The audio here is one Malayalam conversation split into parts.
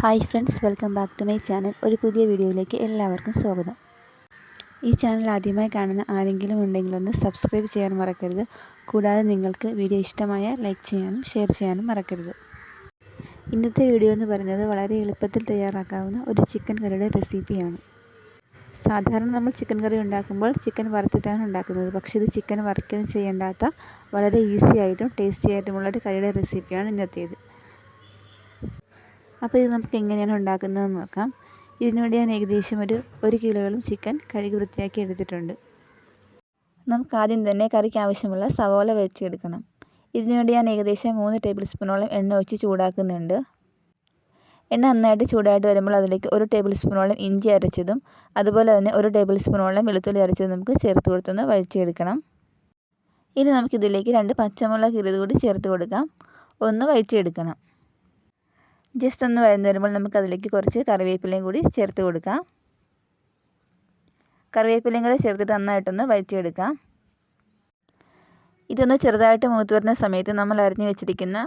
Hi friends welcome back to my channel. ഒരു പുതിയ വീഡിയോയിലേക്ക് എല്ലാവർക്കും സ്വാഗതം. ഈ ചാനൽ ആദ്യമായി കാണുന്ന ആരെങ്കിലും ഉണ്ടെങ്കിൽ ഒന്ന് സബ്സ്ക്രൈബ് ചെയ്യാൻ മറക്കരുത്. കൂടാതെ നിങ്ങൾക്ക് വീഡിയോ ഇഷ്ടമായ ലൈക്ക് ചെയ്യാനും ഷെയർ ചെയ്യാനും മറക്കരുത്. ഇന്നത്തെ വീഡിയോ എന്ന് പറയുന്നത് വളരെ എളുപ്പത്തിൽ തയ്യാറാക്കാവുന്ന ഒരു ചിക്കൻ കറിയുടെ റെസിപ്പിയാണ് സാധാരണ നമ്മൾ ചിക്കൻ കറി ഉണ്ടാക്കുമ്പോൾ ചിക്കൻ വറുത്തിട്ടാണ് ഉണ്ടാക്കുന്നത്. പക്ഷേ ഇത് ചിക്കൻ വറുക്കുകയും ചെയ്യേണ്ടാത്ത വളരെ ഈസി ആയിട്ടും ടേസ്റ്റി ആയിട്ടുമുള്ള ഒരു കറിയുടെ റെസിപ്പിയാണ് ഇന്നത്തേത്. അപ്പോൾ ഇത് നമുക്ക് എങ്ങനെയാണ് ഉണ്ടാക്കുന്നതെന്ന് നോക്കാം. ഇതിനുവേണ്ടി ഞാൻ ഏകദേശം ഒരു ഒരു കിലോയോളം ചിക്കൻ കഴുകി വൃത്തിയാക്കി എടുത്തിട്ടുണ്ട്. നമുക്ക് ആദ്യം തന്നെ കറിക്ക് ആവശ്യമുള്ള സവോല വെച്ചെടുക്കണം ഇതിനുവേണ്ടി ഞാൻ ഏകദേശം മൂന്ന് ടേബിൾ സ്പൂണോളം എണ്ണ ഒഴിച്ച് ചൂടാക്കുന്നുണ്ട്. എണ്ണ നന്നായിട്ട് ചൂടായിട്ട് വരുമ്പോൾ അതിലേക്ക് ഒരു ടേബിൾ സ്പൂണോളം ഇഞ്ചി അരച്ചതും അതുപോലെ തന്നെ ഒരു ടേബിൾ സ്പൂണോളം വെളുത്തുള്ളി അരച്ചതും നമുക്ക് ചേർത്ത് കൊടുത്തൊന്ന് വഴിച്ചെടുക്കണം ഇനി നമുക്കിതിലേക്ക് രണ്ട് പച്ചമുളക് ഇരുത് കൂടി ചേർത്ത് കൊടുക്കാം. ഒന്ന് വഴിച്ചെടുക്കണം ജസ്റ്റ് ഒന്ന് വഴന്നു വരുമ്പോൾ നമുക്ക് അതിലേക്ക് കുറച്ച് കറിവേപ്പിലയും കൂടി ചേർത്ത് കൊടുക്കാം. കറിവേപ്പിലയും കൂടി ചേർത്തിട്ട് നന്നായിട്ടൊന്ന് വഴറ്റിയെടുക്കാം. ഇതൊന്ന് ചെറുതായിട്ട് മൂത്ത് വരുന്ന സമയത്ത് നമ്മൾ അരിഞ്ഞു വെച്ചിരിക്കുന്ന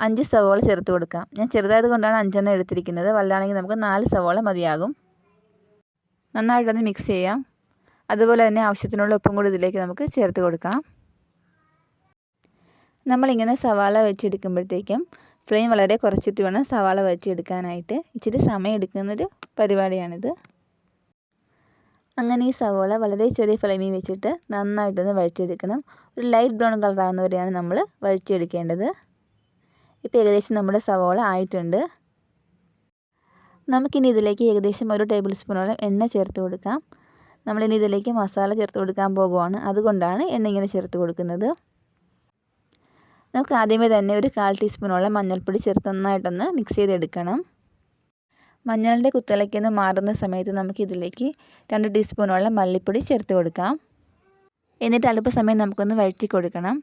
അഞ്ച് സവോള ചേർത്ത് കൊടുക്കാം. ഞാൻ ചെറുതായത് കൊണ്ടാണ് അഞ്ചെണ്ണം എടുത്തിരിക്കുന്നത്. വലുതാണെങ്കിൽ നമുക്ക് നാല് സവോള മതിയാകും. നന്നായിട്ടൊന്ന് മിക്സ് ചെയ്യാം. അതുപോലെ തന്നെ ആവശ്യത്തിനുള്ള ഉപ്പും കൂടി ഇതിലേക്ക് നമുക്ക് ചേർത്ത് കൊടുക്കാം. നമ്മളിങ്ങനെ സവാള വെച്ചെടുക്കുമ്പോഴത്തേക്കും ഫ്ലെയിം വളരെ കുറച്ചിട്ട് വേണം സവാള വഴറ്റിയെടുക്കാനായിട്ട്. ഇച്ചിരി സമയം എടുക്കുന്നൊരു പരിപാടിയാണിത്. അങ്ങനെ ഈ സവാള വളരെ ചെറിയ ഫ്ലെയിമിൽ വെച്ചിട്ട് നന്നായിട്ടൊന്ന് വഴറ്റിയെടുക്കണം. ഒരു ലൈറ്റ് ബ്രൗൺ കളർ ആകുന്നവരെയാണ് നമ്മൾ വഴറ്റിയെടുക്കേണ്ടത്. ഇപ്പോൾ ഏകദേശം നമ്മുടെ സവാള ആയിട്ടുണ്ട്. നമുക്കിനി ഇതിലേക്ക് ഏകദേശം ഒരു ടേബിൾ സ്പൂണോളം എണ്ണ ചേർത്ത് കൊടുക്കാം. നമ്മളിനി ഇതിലേക്ക് മസാല ചേർത്ത് കൊടുക്കാൻ പോകുവാണ്. അതുകൊണ്ടാണ് എണ്ണ ഇങ്ങനെ ചേർത്ത് കൊടുക്കുന്നത്. നമുക്ക് ആദ്യമേ തന്നെ ഒരു കാൽ ടീസ്പൂണോളം മഞ്ഞൾപ്പൊടി ചേർത്ത് നന്നായിട്ടൊന്ന് മിക്സ് ചെയ്തെടുക്കണം. മഞ്ഞളിന്റെ കുത്തലയ്ക്കൊന്ന് മാറുന്ന സമയത്ത് നമുക്കിതിലേക്ക് രണ്ട് ടീസ്പൂണോളം മല്ലിപ്പൊടി ചേർത്ത് കൊടുക്കാം. എന്നിട്ട് അല്പസമയം നമുക്കൊന്ന് വഴറ്റി കൊടുക്കണം.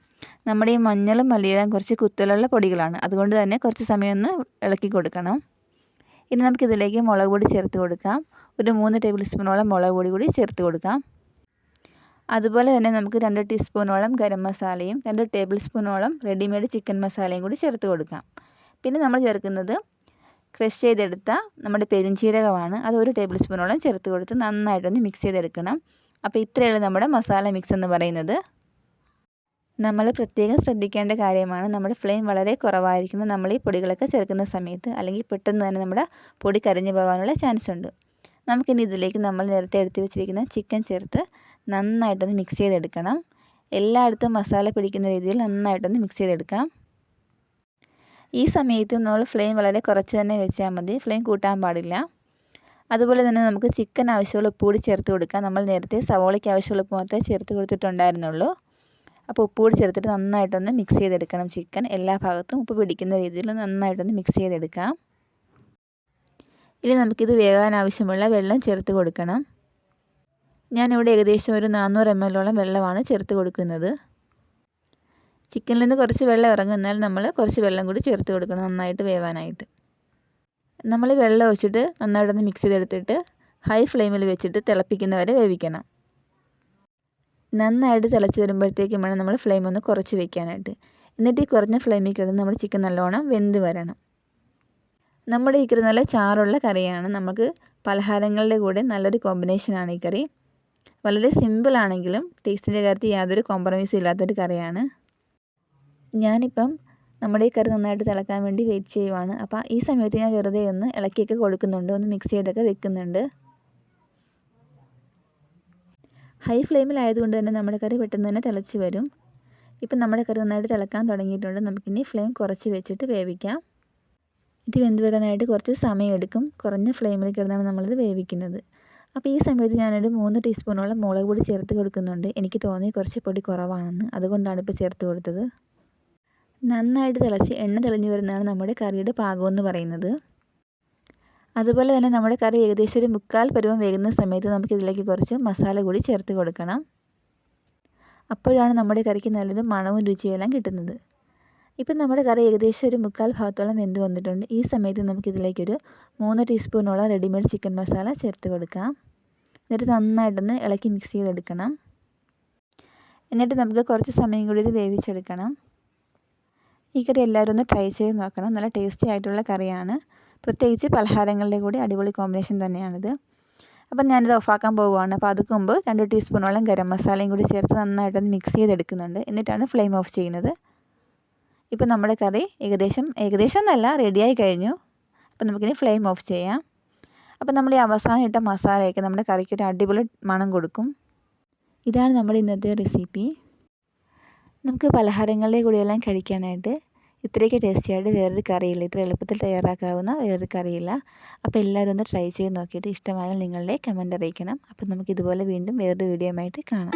നമ്മുടെ ഈ മഞ്ഞളും മല്ലിയിലും കുറച്ച് കുത്തലുള്ള പൊടികളാണ്. അതുകൊണ്ട് തന്നെ കുറച്ച് സമയം ഒന്ന് ഇളക്കി കൊടുക്കണം. ഇനി നമുക്കിതിലേക്ക് മുളക് പൊടി ചേർത്ത് കൊടുക്കാം. ഒരു മൂന്ന് ടേബിൾ സ്പൂണോളം മുളക് പൊടി കൂടി ചേർത്ത് കൊടുക്കാം. അതുപോലെ തന്നെ നമുക്ക് രണ്ട് ടീസ്പൂണോളം ഗരം മസാലയും രണ്ട് ടേബിൾ സ്പൂണോളം റെഡിമെയ്ഡ് ചിക്കൻ മസാലയും കൂടി ചേർത്ത് കൊടുക്കാം. പിന്നെ നമ്മൾ ചേർക്കുന്നത് ക്രഷ് ചെയ്തെടുത്ത നമ്മുടെ പെരുംജീരകമാണ് അത് ഒരു ടേബിൾ സ്പൂണോളം ചേർത്ത് കൊടുത്ത് നന്നായിട്ടൊന്ന് മിക്സ് ചെയ്തെടുക്കണം. അപ്പോൾ ഇത്രയുള്ള നമ്മുടെ മസാല മിക്സ് എന്ന് പറയുന്നത്. നമ്മൾ പ്രത്യേകം ശ്രദ്ധിക്കേണ്ട കാര്യമാണ് നമ്മുടെ ഫ്ലെയിം വളരെ കുറവായിരിക്കുന്നത് നമ്മൾ ഈ പൊടികളൊക്കെ ചേർക്കുന്ന സമയത്ത് അല്ലെങ്കിൽ പെട്ടെന്ന് തന്നെ നമ്മുടെ പൊടി കരിഞ്ഞു പോകാനുള്ള ചാൻസ് ഉണ്ട്. നമുക്കിനി ഇതിലേക്ക് നമ്മൾ നേരത്തെ എടുത്തു വെച്ചിരിക്കുന്ന ചിക്കൻ ചേർത്ത് നന്നായിട്ടൊന്ന് മിക്സ് ചെയ്തെടുക്കണം. എല്ലായിടത്തും മസാല പിടിക്കുന്ന രീതിയിൽ നന്നായിട്ടൊന്ന് മിക്സ് ചെയ്തെടുക്കാം. ഈ സമയത്ത് നമ്മൾ ഫ്ലെയിം വളരെ കുറച്ച് തന്നെ വെച്ചാൽ മതി. ഫ്ലെയിം കൂട്ടാൻ പാടില്ല. അതുപോലെ തന്നെ നമുക്ക് ചിക്കൻ ആവശ്യമുള്ള ഉപ്പ് കൂടി ചേർത്ത് കൊടുക്കാം. നമ്മൾ നേരത്തെ സവോളയ്ക്ക് ആവശ്യമുള്ള ഉപ്പ് മാത്രമേ ചേർത്ത് കൊടുത്തിട്ടുണ്ടായിരുന്നുള്ളൂ. അപ്പോൾ ഉപ്പ് കൂടി ചേർത്തിട്ട് നന്നായിട്ടൊന്ന് മിക്സ് ചെയ്തെടുക്കണം ചിക്കൻ എല്ലാ ഭാഗത്തും ഉപ്പ് പിടിക്കുന്ന രീതിയിൽ നന്നായിട്ടൊന്ന് മിക്സ് ചെയ്തെടുക്കാം. ഇനി നമുക്കിത് വേകാൻ ആവശ്യമുള്ള വെള്ളം ചേർത്ത് കൊടുക്കണം. ഞാനിവിടെ ഏകദേശം ഒരു നാനൂറ് എം എല്ലോളം വെള്ളമാണ് ചേർത്ത് കൊടുക്കുന്നത്. ചിക്കനിൽ നിന്ന് കുറച്ച് വെള്ളം ഇറങ്ങുന്നാൽ നമ്മൾ കുറച്ച് വെള്ളം കൂടി ചേർത്ത് കൊടുക്കണം നന്നായിട്ട് വേവാനായിട്ട്. നമ്മൾ വെള്ളം ഒഴിച്ചിട്ട് നന്നായിട്ടൊന്ന് മിക്സ് ചെയ്തെടുത്തിട്ട് ഹൈ ഫ്ലെയിമിൽ വെച്ചിട്ട് തിളപ്പിക്കുന്നവരെ വേവിക്കണം. നന്നായിട്ട് തിളച്ച് വരുമ്പോഴത്തേക്കും വേണം നമ്മൾ ഫ്ലെയിം ഒന്ന് കുറച്ച് വെക്കാനായിട്ട്. എന്നിട്ട് ഈ കുറഞ്ഞ ഫ്ലെയിമിൽ കിടന്ന് നമ്മൾ ചിക്കൻ നല്ലോണം വെന്ത് വരണം. നമ്മുടെ ഈ കറി നല്ല ചാറുള്ള കറിയാണ്. നമുക്ക് പലഹാരങ്ങളുടെ കൂടെ നല്ലൊരു കോമ്പിനേഷനാണ് ഈ കറി. വളരെ സിമ്പിളാണെങ്കിലും ടേസ്റ്റിന്റെ കാര്യത്തിൽ യാതൊരു കോംപ്രമൈസും ഇല്ലാത്തൊരു കറിയാണ്. ഞാനിപ്പം നമ്മുടെ ഈ കറി നന്നായിട്ട് തിളക്കാൻ വേണ്ടി വെയിറ്റ് ചെയ്യുവാണ്. അപ്പോൾ ഈ സമയത്ത് ഞാൻ വെറുതെ ഒന്ന് ഇളക്കിയൊക്കെ കൊടുക്കുന്നുണ്ട്. ഒന്ന് മിക്സ് ചെയ്തൊക്കെ വെക്കുന്നുണ്ട്. ഹൈ ഫ്ലെയിമിലായതുകൊണ്ട് തന്നെ നമ്മുടെ കറി പെട്ടെന്ന് തന്നെ തിളച്ച് വരും. ഇപ്പം നമ്മുടെ കറി നന്നായിട്ട് തിളക്കാൻ തുടങ്ങിയിട്ടുണ്ട്. നമുക്കിനി ഫ്ലെയിം കുറച്ച് വെച്ചിട്ട് വേവിക്കാം. ഇത് വെന്ത് വരാനായിട്ട് കുറച്ച് സമയം എടുക്കും കുറഞ്ഞ ഫ്ലെയിമിൽ കിടന്നാണ് നമ്മളിത് വേവിക്കുന്നത്. അപ്പോൾ ഈ സമയത്ത് ഞാനൊരു മൂന്ന് ടീസ്പൂണോളം മുളക് പൊടി ചേർത്ത് കൊടുക്കുന്നുണ്ട്. എനിക്ക് തോന്നി കുറച്ച് പൊടി കുറവാണെന്ന്. അതുകൊണ്ടാണ് ഇപ്പോൾ ചേർത്ത് കൊടുത്തത്. നന്നായിട്ട് തിളച്ച് എണ്ണ തെളിഞ്ഞു വരുന്നതാണ് നമ്മുടെ കറിയുടെ പാകം എന്ന് പറയുന്നത്. അതുപോലെ തന്നെ നമ്മുടെ കറി ഏകദേശം ഒരു മുക്കാൽ പരുവം വേകുന്ന സമയത്ത് നമുക്കിതിലേക്ക് കുറച്ച് മസാല കൂടി ചേർത്ത് കൊടുക്കണം. അപ്പോഴാണ് നമ്മുടെ കറിക്ക് നല്ലൊരു മണവും രുചിയെല്ലാം കിട്ടുന്നത്. ഇപ്പം നമ്മുടെ കറി ഏകദേശം ഒരു മുക്കാൽ ഭാഗത്തോളം വെന്ത് വന്നിട്ടുണ്ട്. ഈ സമയത്ത് നമുക്കിതിലേക്കൊരു മൂന്ന് ടീസ്പൂണോളം റെഡിമെയ്ഡ് ചിക്കൻ മസാല ചേർത്ത് കൊടുക്കാം. എന്നിട്ട് നന്നായിട്ടൊന്ന് ഇളക്കി മിക്സ് ചെയ്തെടുക്കണം. എന്നിട്ട് നമുക്ക് കുറച്ച് സമയം കൂടി ഇത് വേവിച്ചെടുക്കണം. ഈ കറി എല്ലാവരും ഒന്ന് ട്രൈ ചെയ്ത് നോക്കണം. നല്ല ടേസ്റ്റി ആയിട്ടുള്ള കറിയാണ്. പ്രത്യേകിച്ച് പലഹാരങ്ങളുടെ കൂടി അടിപൊളി കോമ്പിനേഷൻ തന്നെയാണിത്. അപ്പം ഞാനിത് ഓഫാക്കാൻ പോവുകയാണ്. അപ്പോൾ അതുക്ക് മുമ്പ് രണ്ട് ടീസ്പൂണോളം ഗരം മസാലയും കൂടി ചേർത്ത് നന്നായിട്ടൊന്ന് മിക്സ് ചെയ്തെടുക്കുന്നുണ്ട്. എന്നിട്ടാണ് ഫ്ലെയിം ഓഫ് ചെയ്യുന്നത്. ഇപ്പം നമ്മുടെ കറി ഏകദേശം ഏകദേശം എന്നല്ല റെഡിയായി കഴിഞ്ഞു. അപ്പം നമുക്കിനി ഫ്ലെയിം ഓഫ് ചെയ്യാം. അപ്പം നമ്മൾ ഈ അവസാനം ഇട്ട മസാലയൊക്കെ നമ്മുടെ കറിക്ക് ഒരു അടിപൊളി മണം കൊടുക്കും. ഇതാണ് നമ്മുടെ ഇന്നത്തെ റെസിപ്പി നമുക്ക് പലഹാരങ്ങളുടെ കൂടെയെല്ലാം കഴിക്കാനായിട്ട് ഇത്രയൊക്കെ ടേസ്റ്റി ആയിട്ട് വേറൊരു കറിയില്ല ഇത്ര എളുപ്പത്തിൽ തയ്യാറാക്കാവുന്ന വേറൊരു കറിയില്ല. അപ്പോൾ എല്ലാവരും ഒന്ന് ട്രൈ ചെയ്ത് നോക്കിയിട്ട് ഇഷ്ടമായാൽ നിങ്ങളുടെ കമന്റ് അറിയിക്കണം. അപ്പോൾ നമുക്ക് ഇതുപോലെ വീണ്ടും വേറൊരു വീഡിയോ ആയിട്ട് കാണാം.